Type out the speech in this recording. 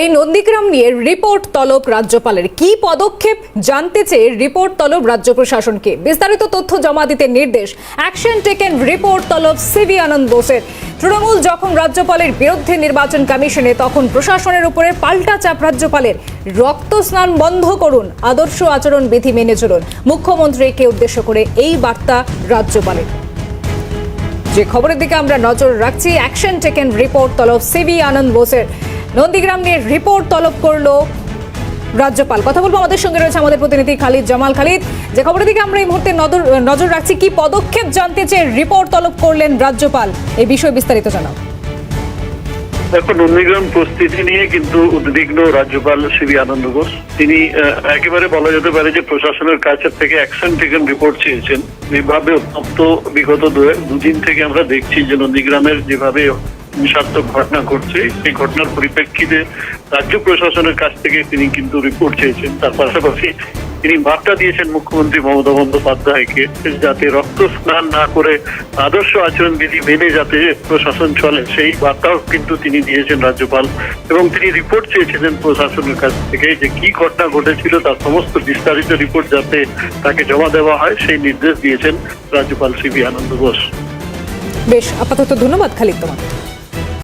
এই নন্দীগ্রাম নিয়ে রিপোর্ট তলব রাজ্যপালের। কি পদক্ষেপ জানতে চেয়ে রিপোর্ট তলব রাজ্য প্রশাসনকে? বিস্তারিত তথ্য জমা দিতে নির্দেশ, অ্যাকশন টেকেন রিপোর্ট তলব সিবি আনন্দ বোসের। তৃণমূল যখন রাজ্যপালের বিরুদ্ধে নির্বাচন কমিশনে, তখন প্রশাসনের উপরে পাল্টা চাপ রাজ্যপালের। রক্ত স্নান বন্ধ করুন, আদর্শ আচরণ বিধি মেনে চলুন। মুখ্যমন্ত্রীকে উদ্দেশ্য করে এই বার্তা রাজ্যপালের। যে খবরের দিকে আমরা নজর রাখছি, অ্যাকশন টেকেন রিপোর্ট তলব সিবি আনন্দ বোসের। নন্দীগ্রাম নিয়ে রিপোর্ট তলব করল রাজ্যপাল। কথা বলব আমাদের সঙ্গে রয়েছে আমাদের প্রতিনিধি খালিদ, জামাল খালিদ। যে খবরের দিকে আমরা এই মুহূর্তে নজর নজর রাখছি, কি পদক্ষেপ জানতে চেয়ে রিপোর্ট তলব করলেন রাজ্যপাল? এই বিষয়ে বিস্তারিত জানাও। দেখো, নন্দীগ্রাম প্রস্তুতি নিয়ে কিন্তু উদ্বিগ্ন রাজ্যপাল শ্রী আনন্দ ঘোষ। তিনি একেবারে বলা যেতে পারে যে প্রশাসনের কাছের থেকে অ্যাকশন টেকেন রিপোর্ট চেয়েছেন। যেভাবে অত্যন্ত বিগত দুদিন থেকে আমরা দেখছি যে নন্দীগ্রামের যেভাবে হিংসাত্মক ঘটনা ঘটছে। সেই ঘটনার পরিপ্রেক্ষিতে রাজ্য প্রশাসনের কাছ থেকে তিনি কিন্তু রিপোর্ট চেয়েছেন। তার পাশাপাশি তিনি বার্তা দিয়েছেন মুখ্যমন্ত্রী মমতা বন্দ্যোপাধ্যায়কে যাতে রক্ত স্নান না করে আদর্শ আচরণ বিধি মেনে যাতে প্রশাসন চলে। সেই বার্তাও কিন্তু তিনি দিয়েছেন রাজ্যপাল। এবং তিনি রিপোর্ট চেয়েছিলেন প্রশাসনের কাছ থেকে যে কি ঘটনা ঘটেছিল, তার সমস্ত বিস্তারিত রিপোর্ট যাতে তাকে জমা দেওয়া হয়, সেই নির্দেশ দিয়েছেন রাজ্যপাল সিবি আনন্দ ঘোষ। বেশ, আপাতত ধন্যবাদ খালিদ তোমার